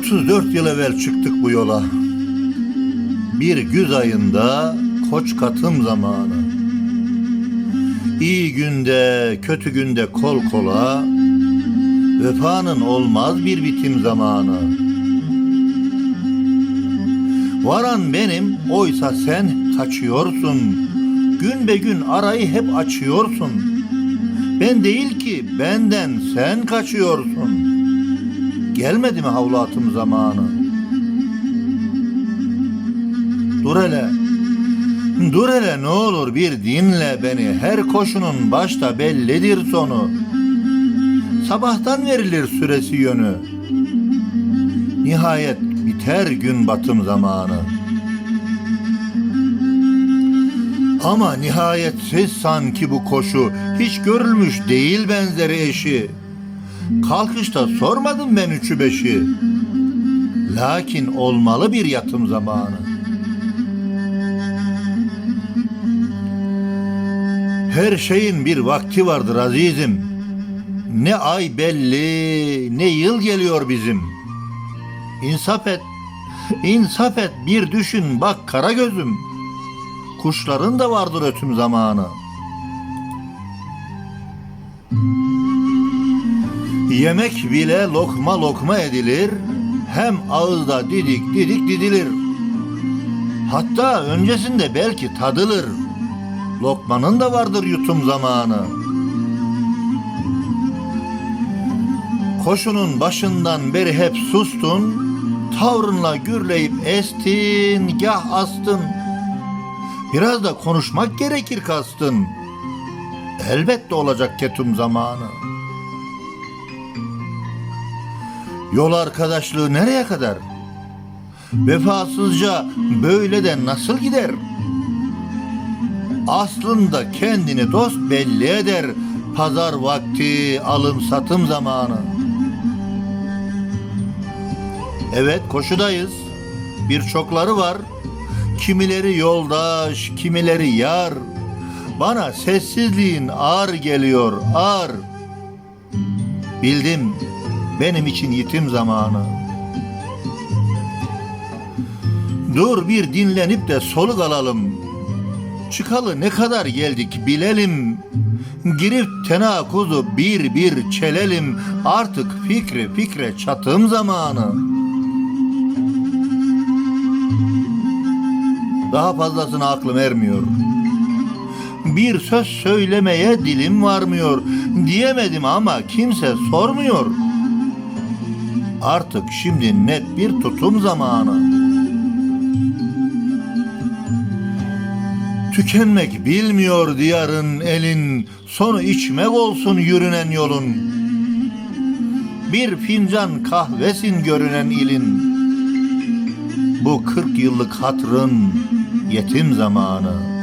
34 yıl evvel çıktık bu yola. Bir güz ayında koç katım zamanı. İyi günde, kötü günde kol kola, vefanın olmaz bir bitim zamanı. Varan benim, oysa sen kaçıyorsun. Gün be gün arayı hep açıyorsun. Ben değil ki, benden sen kaçıyorsun. Gelmedi mi havlatım zamanı? Dur hele, dur hele ne olur bir dinle beni. Her koşunun başta bellidir sonu. Sabahtan verilir süresi yönü. Nihayet biter gün batım zamanı. Ama nihayetsiz sanki bu koşu hiç görülmüş değil benzeri eşi. Kalkışta sormadım ben üçü beşi. Lakin olmalı bir yatım zamanı. Her şeyin bir vakti vardır azizim. Ne ay belli, ne yıl geliyor bizim. İnsaf et, insaf et bir düşün bak kara gözüm. Kuşların da vardır ötüm zamanı. Yemek bile lokma lokma edilir, hem ağızda didik didik didilir. Hatta öncesinde belki tadılır. Lokmanın da vardır yutum zamanı. Koşunun başından beri hep sustun, tavrınla gürleyip estin, gah astın. Biraz da konuşmak gerekir kastın. Elbette olacak ketum zamanı. Yol arkadaşlığı nereye kadar? Vefasızca böyle de nasıl gider? Aslında kendini dost belli eder. Pazar vakti, alım satım zamanı. Evet koşudayız. Birçokları var. Kimileri yoldaş, kimileri yar. Bana sessizliğin ağır geliyor, ağır. Bildim benim için yitim zamanı. Dur bir dinlenip de soluk alalım. Çıkalı ne kadar geldik bilelim. Girip tenakuzu bir bir çelelim. Artık fikre fikre çatım zamanı. Daha fazlasına aklım ermiyor. Bir söz söylemeye dilim varmıyor. Diyemedim ama kimse sormuyor. Artık şimdi net bir tutum zamanı. Tükenmek bilmiyor diyarın elin, sonu içmek olsun yürünen yolun. Bir fincan kahvesin görünen ilin. Bu kırk yıllık hatrın yetim zamanı.